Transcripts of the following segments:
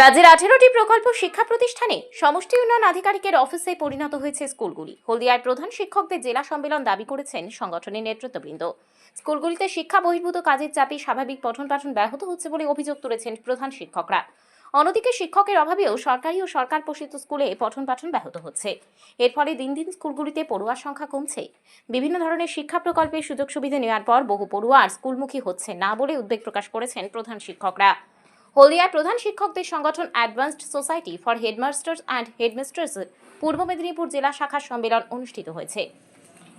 রাজ্যের আঠেরোটি প্রকল্প শিক্ষা প্রতিষ্ঠানে সমষ্টি উন্নয়ন আধিকারিকের অফিসে পরিণত হয়েছে স্কুলগুলি। হলদিয়ার প্রধান শিক্ষকদের জেলা সম্মেলন দাবি করেছেন সংগঠনের নেতৃত্ববৃন্দ। স্কুলগুলিতে শিক্ষা বহির্ভূত কাজের চাপে স্বাভাবিক পঠন পাঠন ব্যাহত হচ্ছে বলে অভিযোগ তুলেছেন প্রধান শিক্ষকরা। অন্যদিকে শিক্ষকের অভাবেও সরকারি ও সরকার পোষিত স্কুলে পঠন পাঠন ব্যাহত হচ্ছে। এর ফলে দিন দিন স্কুলগুলিতে পড়ুয়ার সংখ্যা কমছে। বিভিন্ন ধরনের শিক্ষা প্রকল্পের সুযোগ সুবিধা নেওয়ার পর বহু পড়ুয়া আর স্কুলমুখী হচ্ছে না বলে উদ্বেগ প্রকাশ করেছেন প্রধান শিক্ষকরা। হলদিয়ার প্রধান শিক্ষকদের সংগঠন advanced society for headmasters and headmistress Purba Medinipur জেলা শাখার সম্মেলন অনুষ্ঠিত হয়েছে।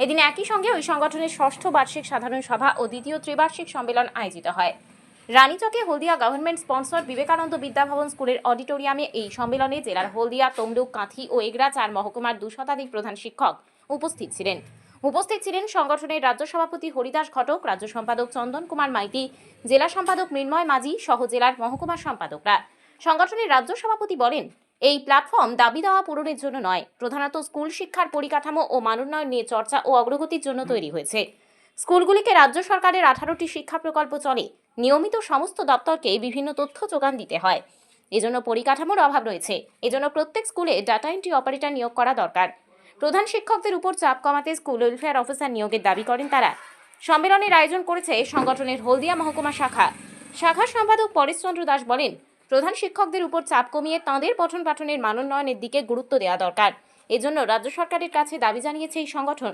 এদিন একই সঙ্গে ওই সংগঠনের ষষ্ঠ বার্ষিক সাধারণ সভা ও দ্বিতীয় ত্রিবার্ষিক সম্মেলন আয়োজিত হয়। রানীচকে হলদিয়া গভর্নমেন্ট স্পন্সর বিবেকানন্দ বিদ্যাভবন স্কুলের অডিটোরিয়ামে এই সম্মেলনে জেলার হলদিয়া, তমলুক, কাঁথি ও এগরা চার মহকুমার দু শতাধিক প্রধান শিক্ষক উপস্থিত ছিলেন। উপস্থিত ছিলেন সংগঠনের রাজ্য সভাপতি হরিদাস ঘটক, রাজ্য সম্পাদক চন্দন কুমার মাইতি, জেলা সম্পাদক মৃন্ময় মাঝি সহ জেলার মহকুমা সম্পাদকরা। সংগঠনের রাজ্য সভাপতি বলেন, এই প্ল্যাটফর্ম দাবি দেওয়া পূরণের জন্য নয়, প্রধানত স্কুল শিক্ষার পরিকাঠামো ও মানোন্নয়ন নিয়ে চর্চা ও অগ্রগতির জন্য তৈরি হয়েছে। স্কুলগুলিকে রাজ্য সরকারের আঠারোটি শিক্ষা প্রকল্প চলে, নিয়মিত সমস্ত দপ্তরকে বিভিন্ন তথ্য যোগান দিতে হয়। এজন্য পরিকাঠামোর অভাব রয়েছে। এজন্য প্রত্যেক স্কুলে ডাটা এন্ট্রি অপারেটর নিয়োগ করা দরকার। প্রধান শিক্ষকদের উপর চাপ কমাতে স্কুল ওয়েলফেয়ার অফিসার নিয়োগের দাবি করেন তারা। সম্মেলনের আয়োজন করেছে সংগঠনের হলদিয়া মহকুমা শাখা। শাখা সম্পাদক পরেশচন্দ্র দাস বলেন, প্রধান শিক্ষকদের উপর চাপ কমিয়ে তাঁদের পঠন পাঠনের মানোন্নয়নের দিকে গুরুত্ব দেওয়া দরকার। এজন্য রাজ্য সরকারের কাছে দাবি জানিয়েছে এই সংগঠন।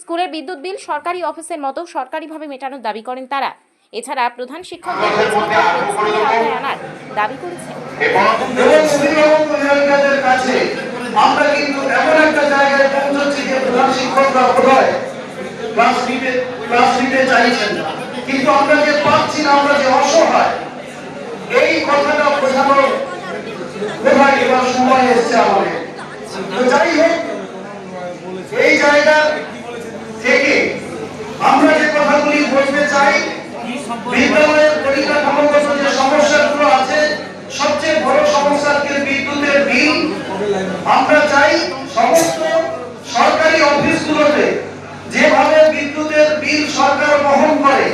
স্কুলের বিদ্যুৎ বিল সরকারি অফিসের মতো সরকারিভাবে মেটানোর দাবি করেন তারা। এছাড়া প্রধান শিক্ষকদের আনার দাবি করেছেন আমরা কিন্তু এমন একটা জায়গায় পৌঁছচ্ছি যে প্রধান শিক্ষকরা বোধহয় ক্লাস নিতে ক্লাস নিতে চাইছেন না। কিন্তু আমরা যে পাচ্ছি না, আমরা যে অসহায়, এই কথাটা বোঝানোর বোধহয় এবার সময় এসছে আমাদের। তো যাই হোক, এই জায়গা থেকে আমরা যে কথাগুলি বলতে চাই, বিদ্যালয়ের পরিকাঠামোগত যে সমস্যাগুলো আছে, সবচেয়ে বড় সমস্যা বিদ্যুতের বিল। আমরা চাই সমস্ত সরকারি অফিসগুলোতে যেভাবে বিদ্যুতের বিল সরকার বহন করে,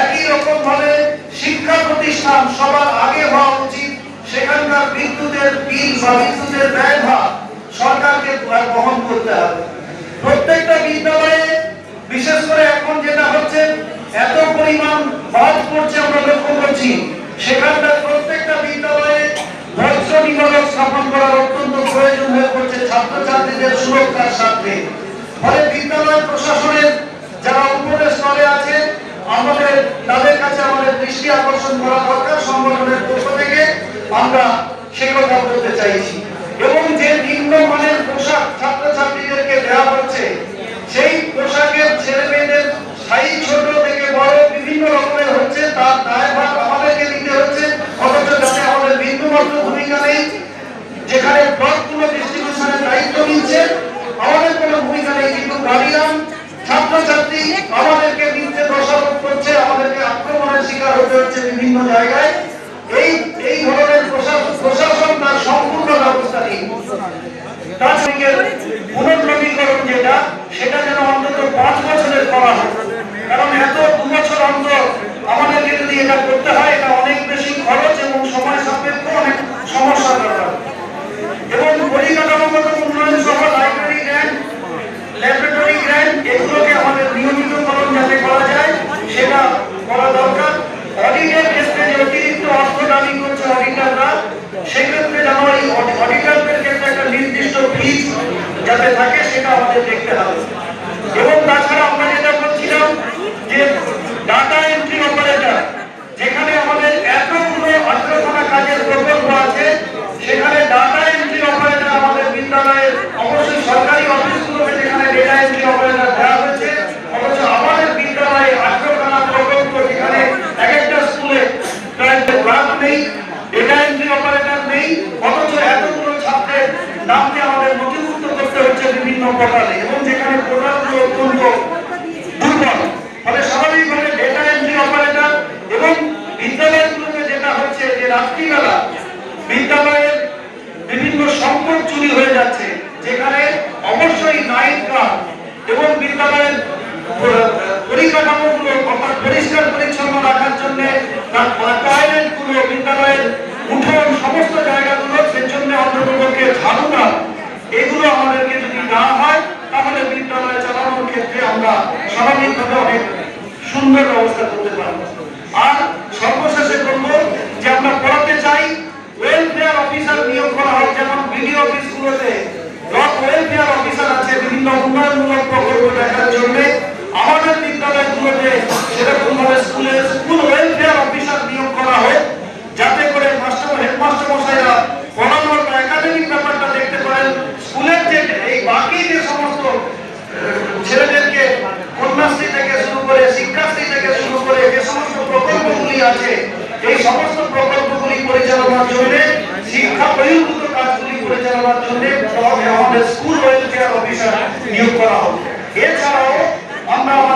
একই রকম ভাবে শিক্ষা প্রতিষ্ঠান সবার আগে হওয়া উচিত। সেখানকার বিদ্যুতের বিল বা বিদ্যুতের ব্যয়ভার সরকারকে বহন করতে হবে। প্রত্যেকটা বিদ্যালয়ে, বিশেষ করে এখন যেটা হচ্ছে, এত পরিমাণ বাদ পড়ছে আমরা লক্ষ্য করছি। সেখানকার প্রত্যেকটা বিদ্যালয়ে ছাত্রছাত্রীদের আমরা সে কথা চাইছি। এবং যে নিম্ন মানের পোশাক ছাত্রছাত্রীদেরকে দেওয়া হচ্ছে, সেই পোশাকের ছেলে মেয়েদের ছোট থেকে বড় বিভিন্ন রকমের হচ্ছে, তার দায়ভার আমাদেরকে নিতে হচ্ছে অথচ যাতে দায়িত্ব নিচ্ছে, আমাদের কোনো ভূমিকা নেই, কিন্তু গার্ডিয়ান ছাত্রছাত্রী আমাদেরকে নিতে দোষারোপ করছে, আমাদেরকে আক্রমণের শিকার হতে হচ্ছে বিভিন্ন জায়গায়। এই এই ধরনের প্রশাসন তার রাত্রিবেলা বিদ্যালয়ের বিভিন্ন সম্পদ চুরি হয়ে যাচ্ছে, যেখানে অবশ্যই নাইট গার্ড এবং বিদ্যালয়ের পরিকাঠামোগুলো পরিষ্কার পরিচ্ছন্ন রাখার জন্য বিদ্যালয়ের উঠোন, সমস্ত জায়গাগুলো সেজন্য অন্তর্পক্ষে ঝাড়ু না এগুলো আমাদেরকে যদি না হয়, তাহলে বিদ্যালয় চালানোর ক্ষেত্রে আমরা স্বাভাবিকভাবে অনেক সুন্দর ব্যবস্থা করতে পারব। আর সর্বশেষে বলব যে আমরা পড়াতে চাই ওয়েলফেয়ার অফিসার নিয়োগ করা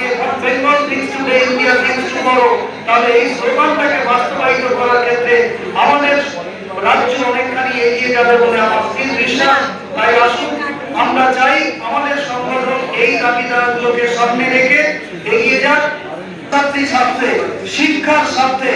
আগে Bengal thinks today India thinks tomorrow তাহলে এই স্লোগানটাকে বাস্তবায়িত করার ক্ষেত্রে আমাদের রাজ্য অনেকখানি এগিয়ে যাবে বলে আমার স্থির বিশ্বাস। তাই আসুন, আমরা চাই আমাদের সংগঠন এই দাবিদারগুলোকে সামনে রেখে এগিয়ে যাক। ছাত্রী স্বার্থে, শিক্ষার স্বার্থে,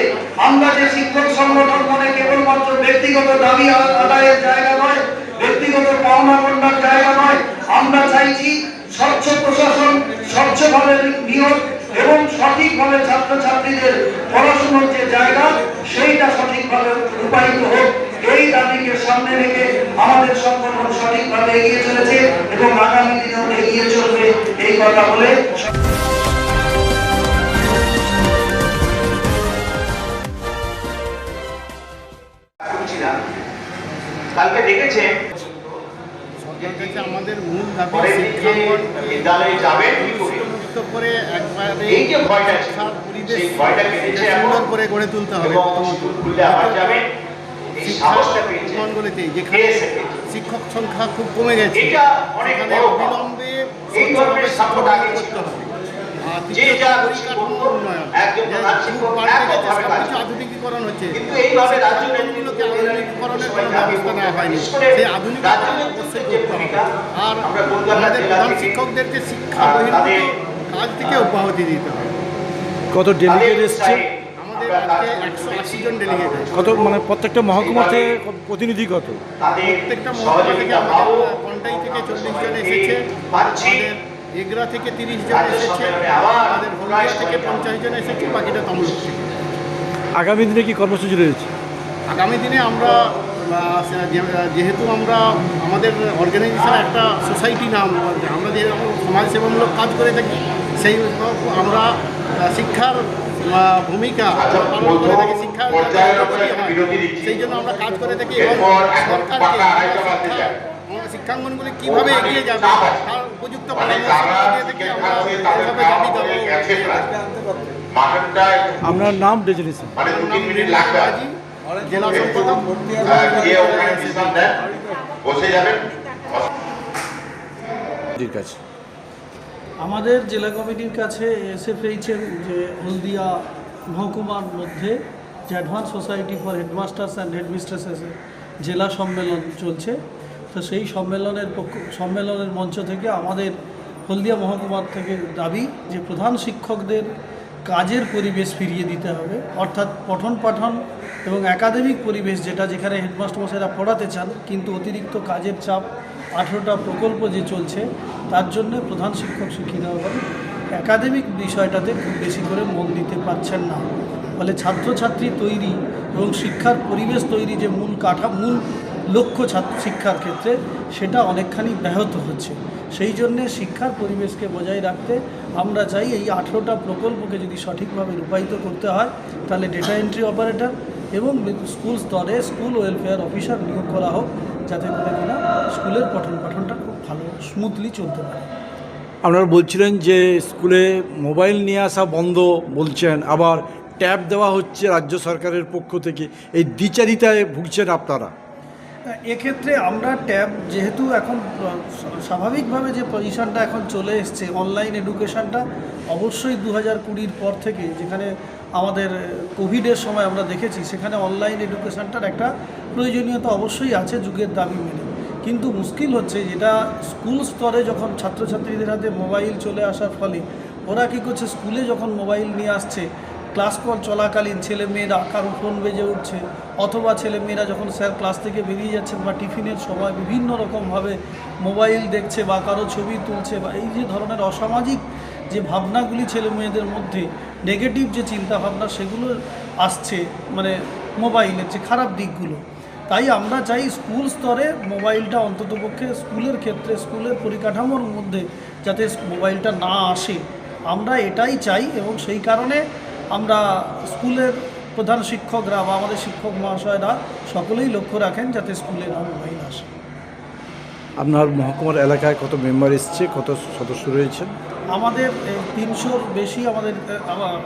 আমরা যে শিক্ষক সংগঠন মনে কেবলমাত্র ব্যক্তিগত দাবি আদায়ের জায়গা নয়, ব্যক্তিগত পাওনা গণ্যার জায়গা নয়, আমরা চাইছি স্বচ্ছ প্রশাসন স্বচ্ছভাবে নিয়োগ এবং সঠিকভাবে ছাত্রছাত্রীদের পড়াশোনার যে জায়গা, সেইটা সঠিকভাবে রূপায়িত হোক। এই দাবিকে সামনে রেখে আমাদের সংগঠন সঠিকভাবে এগিয়ে চলেছে এবং আগামী দিনেও এগিয়ে চলবে এই কথা বলে একবারে এই যে ভয়টা ছিল, পরিবেশ সেই ভয়টা কেটেছে এখন। সুন্দর করে গড়ে তুলতে হবে। যেখানে? শিক্ষক সংখ্যা খুব কমে গেছে সেখানে অবিলম্বে। করতে হবে। আর। আধুনিকীকরণ হচ্ছে। সেই অবশ্যই করতে হবে। আমাদের প্রধান শিক্ষকদেরকে শিক্ষা বহির্ভূত কাজ থেকে অব্যাহতি দিতে হবে। কত ডেলিগেট এসছে? আমাদের আজকে একশো আশি জন ডেলিগেট কত মানে প্রত্যেকটা মহকুমাতে প্রতিনিধি কত? প্রত্যেকটা মহকুমা থেকে আমাদের কন্টাই থেকে চল্লিশ জন এসেছে। আমাদের এগরা থেকে তিরিশ জন এসেছে। আমাদের হলদিয়া থেকে পঞ্চাশ জন এসেছে বাকিটা তমলুক থেকে। আগামী দিনে কি কর্মসূচি রয়েছে? আগামী দিনে আমরা যেহেতু আমরা আমাদের অর্গানাইজেশন একটা সোসাইটি নাম আমরা যেরকম সমাজসেবামূলক কাজ করে থাকি সেই আমরা শিক্ষার ভূমিকা পালন করে থাকি। সেই জন্য আমরা কাজ করে থাকি এবং সরকারকে শিক্ষাঙ্গনগুলি কীভাবে এগিয়ে যাবে তার উপযুক্ত মানে আমরা নাম আপনার ডেজিনেশন জেলা সম্পাদক আহ, গিয়ে ওখানে বিশ্রাম দেন বসে যাবেন। ঠিক আছে। আমাদের জেলা কমিটির কাছে এসে পেয়েছেন যে হলদিয়া মহকুমার মধ্যে যে advance society for headmasters and হেডমিস্ট্রেসেসের জেলা সম্মেলন চলছে তো সেই সম্মেলনের পক্ষ সম্মেলনের মঞ্চ থেকে আমাদের হলদিয়া মহকুমার থেকে দাবি যে প্রধান শিক্ষকদের কাজের পরিবেশ ফিরিয়ে দিতে হবে। অর্থাৎ পঠন পাঠন এবং একাডেমিক পরিবেশ যেটা যেখানে হেডমাস্টার মশাইরা পড়াতে চান, কিন্তু অতিরিক্ত কাজের চাপ, আঠেরোটা প্রকল্প যে চলছে, তার জন্য প্রধান শিক্ষক শিক্ষিকাগণ একাডেমিক বিষয়টাতে খুব বেশি করে মন দিতে পারছেন না। ফলে ছাত্রছাত্রী তৈরি এবং শিক্ষার পরিবেশ তৈরি যে মূল কাঠা, মূল লক্ষ্য ছাত্র শিক্ষার ক্ষেত্রে সেটা অনেকখানি ব্যাহত হচ্ছে। সেই জন্যে শিক্ষার পরিবেশকে বজায় রাখতে আমরা চাই এই আঠেরোটা প্রকল্পকে যদি সঠিকভাবে রূপায়িত করতে হয়, তাহলে ডেটা এন্ট্রি অপারেটর এবং স্কুল স্তরে স্কুল ওয়েলফেয়ার অফিসার নিয়োগ করা হোক যাতে করে কিনা স্কুলের পঠন পাঠনটা খুব ভালো স্মুথলি চলতে পারে। আপনারা বলছিলেন যে স্কুলে মোবাইল নিয়ে আসা বন্ধ বলছেন, আবার ট্যাব দেওয়া হচ্ছে রাজ্য সরকারের পক্ষ থেকে। এই দ্বিচারিতায় ভুগছেন আপনারা? এক্ষেত্রে আমরা ট্যাব যেহেতু এখন স্বাভাবিকভাবে যে পজিশনটা এখন চলে এসছে অনলাইন এডুকেশনটা অবশ্যই দু হাজার কুড়ির পর থেকে যেখানে আমাদের কোভিডের সময় আমরা দেখেছি, সেখানে অনলাইন এডুকেশনটার একটা প্রয়োজনীয়তা অবশ্যই আছে যুগের দাবি মেনে। কিন্তু মুশকিল হচ্ছে যেটা স্কুল স্তরে যখন ছাত্রছাত্রীদের হাতে মোবাইল চলে আসার ফলে, ওরা কী করছে স্কুলে যখন মোবাইল নিয়ে আসছে ক্লাস কল চলাকালীন ছেলে মেয়েরা কারও ফোন বেজে উঠছে, অথবা ছেলে মেয়েরা যখন স্যার ক্লাস থেকে বেরিয়ে যাচ্ছেন বা টিফিনের সময় বিভিন্ন রকমভাবে মোবাইল দেখছে বা কারও ছবি তুলছে বা এই যে ধরনের অসামাজিক যে ভাবনাগুলি ছেলে মেয়েদের মধ্যে নেগেটিভ যে চিন্তা ভাবনা সেগুলো আসছে মানে মোবাইলের যে খারাপ দিকগুলো। তাই আমরা চাই স্কুল স্তরে মোবাইলটা অন্ততপক্ষে স্কুলের ক্ষেত্রে, স্কুলের পরিকাঠামোর মধ্যে যাতে মোবাইলটা না আসে। আমরা এটাই চাই এবং সেই কারণে আমরা স্কুলের প্রধান শিক্ষকরা বা আমাদের শিক্ষক মহাশয়রা সকলেই লক্ষ্য রাখেন যাতে স্কুলে না আসে। আপনার মহকুমার এলাকায় কত মেম্বার এসছে কত সদস্য রয়েছেন আমাদের তিনশোর বেশি আমাদের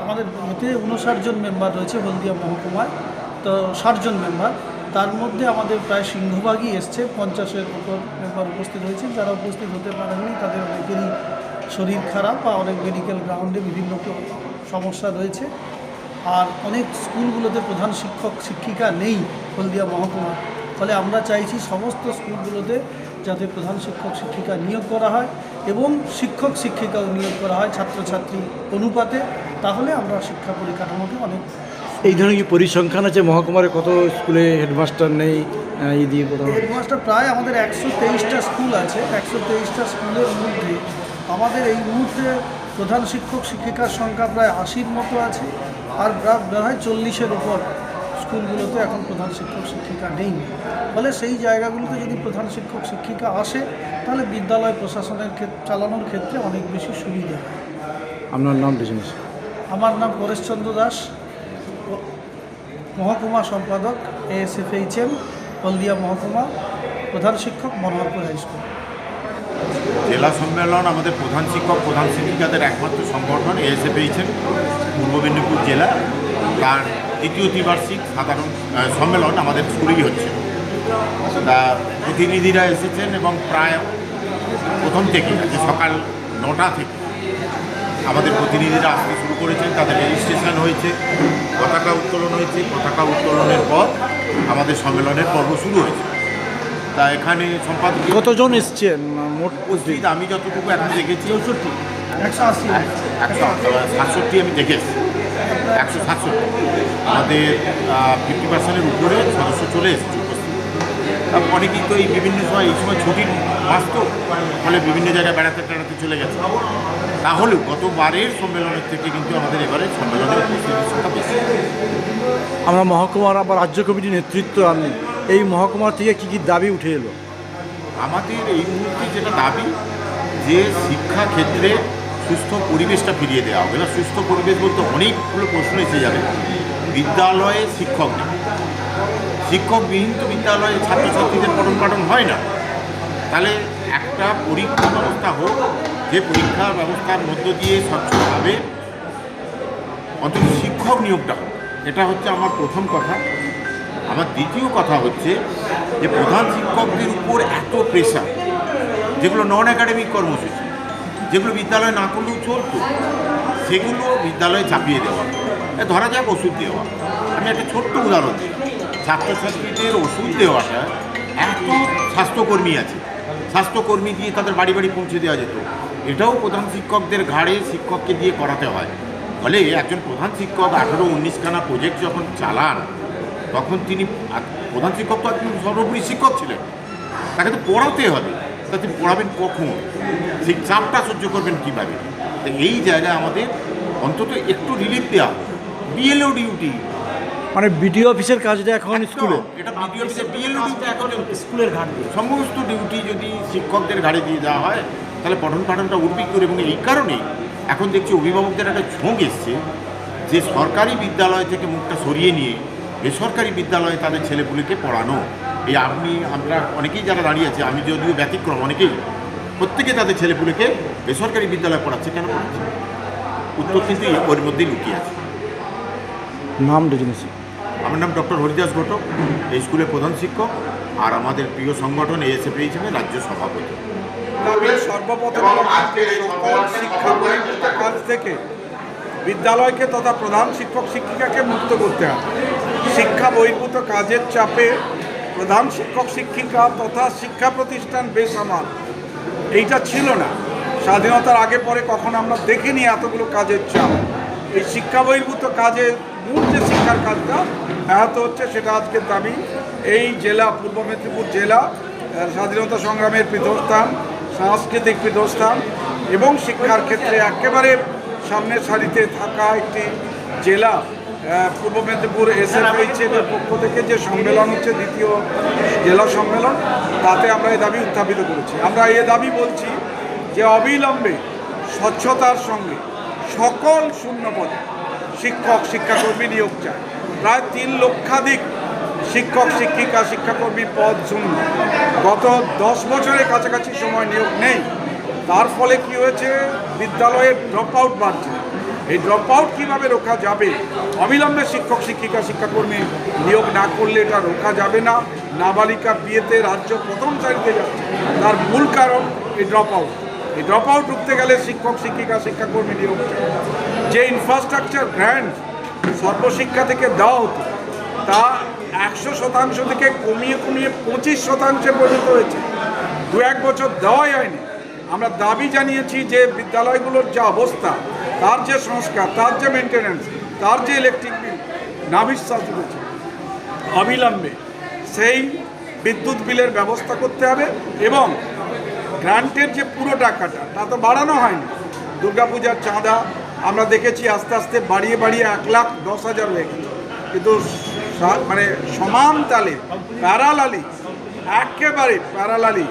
আমাদের এতে উনষাট জন মেম্বার রয়েছে হলদিয়া মহকুমায় তো ষাটজন মেম্বার। তার মধ্যে আমাদের প্রায় সিংহভাগই এসছে পঞ্চাশের উপর মেম্বার উপস্থিত হয়েছে। যারা উপস্থিত হতে পারেননি তাদের অনেকেরই শরীর খারাপ বা অনেক মেডিকেল গ্রাউন্ডে বিভিন্ন সমস্যা রয়েছে। আর অনেক স্কুলগুলোতে প্রধান শিক্ষক শিক্ষিকা নেই হলদিয়া মহকুমা। ফলে আমরা চাইছি সমস্ত স্কুলগুলোতে যাতে প্রধান শিক্ষক শিক্ষিকা নিয়োগ করা হয় এবং শিক্ষক শিক্ষিকাও নিয়োগ করা হয় ছাত্রছাত্রী অনুপাতে। তাহলে আমরা শিক্ষা পরিকাঠামোকে অনেক এই ধরনের কি পরিসংখ্যান আছে? মহকুমারে কত স্কুলে হেডমাস্টার নেই এই দিয়ে কোথাও? হেডমাস্টার প্রায় আমাদের একশো তেইশটা স্কুল আছে। একশো তেইশটা স্কুলের মধ্যে আমাদের এই মুহূর্তে প্রধান শিক্ষক শিক্ষিকার সংখ্যা প্রায় আশির মতো আছে আর প্রায় চল্লিশের উপর। স্কুলগুলোতে এখন প্রধান শিক্ষক শিক্ষিকা নেই। ফলে সেই জায়গাগুলোতে যদি প্রধান শিক্ষক শিক্ষিকা আসে তাহলে বিদ্যালয় প্রশাসনের ক্ষেত্রে চালানোর ক্ষেত্রে অনেক বেশি সুবিধা হয়। আপনার নাম বিজনেস আমার নাম পরেশচন্দ্র দাস। মহকুমা সম্পাদক এএসএফএইচএম হলদিয়া মহকুমা প্রধান শিক্ষক মনোহরপুর হাই স্কুল। জেলা সম্মেলন আমাদের প্রধান শিক্ষক, প্রধান শিক্ষিকাদের একমাত্র সংগঠন এসে পেয়েছেন পূর্ব মেদিনীপুর জেলা। তার দ্বিতীয় ত্রিবার্ষিক সাধারণ সম্মেলন আমাদের স্কুলেই হচ্ছে। তা প্রতিনিধিরা এসেছেন এবং প্রায় প্রথম থেকে সকাল নটা থেকে আমাদের প্রতিনিধিরা আসতে শুরু করেছেন। তাদের রেজিস্ট্রেশন হয়েছে, পতাকা উত্তোলন হয়েছে। পতাকা উত্তোলনের পর আমাদের সম্মেলনের পর্ব শুরু হয়েছে। তা এখানে সম্পাদক কতজন এসছেন? মোট উপস্থিত আমি যতটুকু এখন দেখেছি চৌষট্টি। একশো আশি। একশো সাতষট্টি আমি দেখেছি। একশো সাতষট্টি। আমাদের ফিফটি পার্সেন্টের উপরে সদস্য চলে এসেছে অনেকেই তো এই বিভিন্ন সময় এই সময় ছুটির মাস তো ফলে বিভিন্ন জায়গায় বেড়াতে টেড়াতে চলে গেছে। তাহলেও গতবারের সম্মেলনের থেকে কিন্তু আমাদের এবারে সম্মেলনের উপস্থিতির সংখ্যা বেশি। আমরা মহকুমার আবার রাজ্য কমিটির নেতৃত্ব আমি এই মহকুমা থেকে কি কি দাবি উঠে এলো? আমাদের এই মুহূর্তে যেটা দাবি, যে শিক্ষা ক্ষেত্রে সুস্থ পরিবেশটা ফিরিয়ে দেওয়া হবে। না সুস্থ পরিবেশ বলতে অনেকগুলো প্রশ্ন এসে যাবে। বিদ্যালয়ে শিক্ষক নেই শিক্ষকবিহীন তো বিদ্যালয়ে ছাত্রছাত্রীদের পঠন পাঠন হয় না। তাহলে একটা পরীক্ষা ব্যবস্থা হোক, যে পরীক্ষা ব্যবস্থার মধ্য দিয়ে স্বচ্ছভাবে অন্তত শিক্ষক নিয়োগটা হোক। এটা হচ্ছে আমার প্রথম কথা। আমার দ্বিতীয় কথা হচ্ছে যে প্রধান শিক্ষকদের উপর এত প্রেশার যেগুলো নন একাডেমিক কর্মসূচি, যেগুলো বিদ্যালয়ে না করলেও চলতো, সেগুলো বিদ্যালয়ে চাপিয়ে দেওয়া। ধরা যাক ওষুধ দেওয়া। আমি একটা ছোট্ট উদাহরণ দিই। ছাত্রছাত্রীদের ওষুধ দেওয়াটা এত স্বাস্থ্যকর্মী আছে, স্বাস্থ্যকর্মী দিয়ে তাদের বাড়ি বাড়ি পৌঁছে দেওয়া যেত। এটাও প্রধান শিক্ষকদের ঘাড়ে শিক্ষককে দিয়ে করাতে হয়। ফলে একজন প্রধান শিক্ষক আঠেরো উনিশখানা প্রজেক্ট যখন চালান তখন তিনি প্রধান শিক্ষক তো একজন সর্বোপরি শিক্ষক ছিলেন। তাকে তো পড়াতে হবে। তা তিনি পড়াবেন কখন? সেই চাপটা সহ্য করবেন কীভাবে? তো এই জায়গায় আমাদের অন্তত একটু রিলিফ দেওয়া বিএলও ডিউটি মানে বিডিও অফিসের কাজটা এখন স্কুলে এটা বিডিও বিএলও ডিউটি এখন স্কুলের ঘাট সমস্ত ডিউটি যদি শিক্ষকদের ঘাড়ে দিয়ে দেওয়া হয় তাহলে পঠন পাঠনটা উঠবি করে এবং এই কারণেই এখন দেখছি অভিভাবকদের একটা ঝোঁক এসছে যে সরকারি বিদ্যালয় থেকে মুখটা সরিয়ে নিয়ে বেসরকারি বিদ্যালয়ে তাদের ছেলেপুলেকে পড়ানো। এই আপনি আমরা অনেকেই যারা দাঁড়িয়ে আছে আমি যদিও ব্যতিক্রম অনেকেই প্রত্যেকে তাদের ছেলেপুলেকে বেসরকারি বিদ্যালয়ে পড়াচ্ছে কেন পড়াচ্ছে? উত্তর কিন্তু ওর মধ্যেই লুকিয়ে আছে। নাম বিজনেস আমার নাম ডক্টর হরিদাস ঘটক এই স্কুলের প্রধান শিক্ষক আর আমাদের প্রিয় সংগঠন এএসএফ হিসেবে রাজ্য সভাপতি। তবে সর্বপ্রথম থেকে বিদ্যালয়কে তথা প্রধান শিক্ষক শিক্ষিকাকে মুক্ত করতে হবে। শিক্ষা বহির্ভূত কাজের চাপে প্রধান শিক্ষক শিক্ষিকা তথা শিক্ষা প্রতিষ্ঠান বেসামাল এইটা ছিল না। স্বাধীনতার আগে পরে কখন আমরা দেখিনি এতগুলো কাজের চাপ। এই শিক্ষা বহির্ভূত কাজের মূল যে শিক্ষার কাজটা, ব্যাহত হচ্ছে সেটা আজকের দাবি। এই জেলা, পূর্ব মেদিনীপুর জেলা স্বাধীনতা সংগ্রামের পীঠস্থান, সাংস্কৃতিক পীঠস্থান এবং শিক্ষার ক্ষেত্রে একেবারে সামনের সারিতে থাকা একটি জেলা পূর্ব মেদিনীপুর এসএফএইচের পক্ষ থেকে যে সম্মেলন হচ্ছে দ্বিতীয় জেলা সম্মেলন তাতে আমরা এই দাবি উত্থাপিত করেছি। আমরা এ দাবি বলছি যে অবিলম্বে স্বচ্ছতার সঙ্গে সকল শূন্য পদে শিক্ষক শিক্ষাকর্মী নিয়োগ চায় প্রায় তিন লক্ষাধিক শিক্ষক শিক্ষিকা শিক্ষাকর্মী পদ শূন্য। গত দশ বছরের কাছাকাছি সময় নিয়োগ নেই। তার ফলে কি হয়েছে? বিদ্যালয়ের ড্রপ আউট বাড়ছে। এই ড্রপ আউট কীভাবে রোখা যাবে? অবিলম্বে শিক্ষক, শিক্ষিকা, শিক্ষাকর্মী নিয়োগ না করলে এটা রোখা যাবে না। নাবালিকা বিয়েতে রাজ্য প্রথম সারিতে যাচ্ছে তার মূল কারণ এই ড্রপ আউট এই ড্রপ আউট রুখতে গেলে শিক্ষক, শিক্ষিকা, শিক্ষাকর্মী নিয়োগ যে ইনফ্রাস্ট্রাকচার গ্র্যান্ট সর্বশিক্ষা থেকে দেওয়া হতো, তা একশো শতাংশ থেকে কমিয়ে কমিয়ে পঁচিশ শতাংশে পরিণত হয়েছে। দু এক বছর দেওয়াই হয়নি। আমরা দাবি জানিয়েছি যে বিদ্যালয়গুলোর যা অবস্থা তার যে সংস্কার, তার যে মেনটেন্যান্স তার যে ইলেকট্রিক বিল নাবিশ্বাস রয়েছে অবিলম্বে সেই বিদ্যুৎ বিলের ব্যবস্থা করতে হবে এবং গ্রান্টের যে পুরো টাকাটা, তা তো বাড়ানো হয়নি। দুর্গাপূজার চাঁদা আমরা দেখেছি আস্তে আস্তে বাড়িয়ে বাড়িয়ে এক লাখ দশ হাজার হয়ে গেছে। কিন্তু মানে সমান তালে প্যারালালি, একেবারে প্যারালালি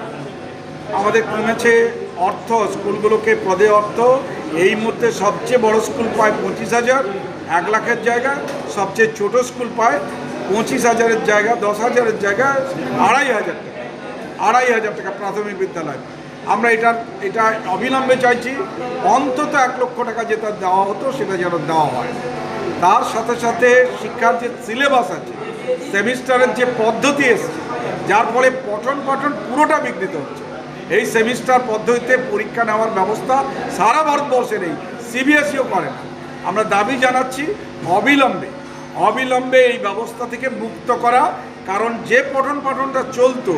আমাদের কমেছে অর্থ, স্কুলগুলোকে পদে অর্থ, এই মুহূর্তে সবচেয়ে বড় স্কুল পায় পঁচিশ হাজার, এক লাখের জায়গা, সবচেয়ে ছোট স্কুল পায় পঁচিশ হাজারের জায়গা, দশ হাজারের জায়গা, আড়াই হাজার টাকা, আড়াই হাজার টাকা প্রাথমিক বিদ্যালয়। আমরা এটা এটা অবিলম্বে চাইছি, অন্তত এক লক্ষ টাকা যেটা দেওয়া হতো সেটা যেন দেওয়া হয়। তার সাথে সাথে শিক্ষার যে সিলেবাস আছে, সেমিস্টারের যে পদ্ধতি এসছে, যার ফলে পঠন পঠন পুরোটা বিঘ্নিত হচ্ছে। এই সেমিস্টার পদ্ধতিতে পরীক্ষা নেওয়ার ব্যবস্থা সারা ভারতবর্ষে নেই, সিবিএসইও করে না। আমরা দাবি জানাচ্ছি অবিলম্বে অবিলম্বে এই ব্যবস্থা থেকে মুক্ত করা, কারণ যে পঠন পাঠনটা চলতো,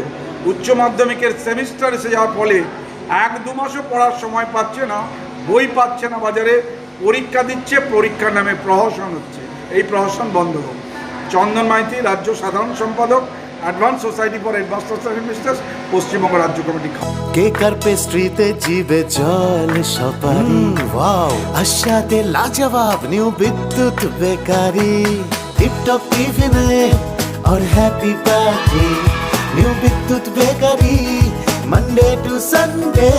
উচ্চ মাধ্যমিকের সেমিস্টার এসে যাওয়ার ফলে এক দু মাসও পড়ার সময় পাচ্ছে না, বই পাচ্ছে না বাজারে, পরীক্ষা দিচ্ছে, পরীক্ষার নামে প্রহসন হচ্ছে। এই প্রহসন বন্ধ হোক। চন্দন মাইতি, রাজ্য সাধারণ সম্পাদক advance society for advance ministers Paschimbanga রাজ্য কমিটি কেক আর পেস্ট্রিতে জিবে জল সপারি ওয়াও আশাতে লাজবাব নিউ বিদ্যুৎ বেকারি টিপটপ টিফিনে और happy party new Bidyut bakery Monday to Sunday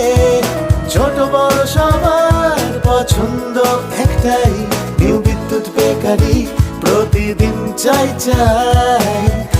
ছোট বড় সবার পছন্দ একটাই নিউ বিদ্যুৎ বেকারি প্রতিদিন চাই চাই না না না না না না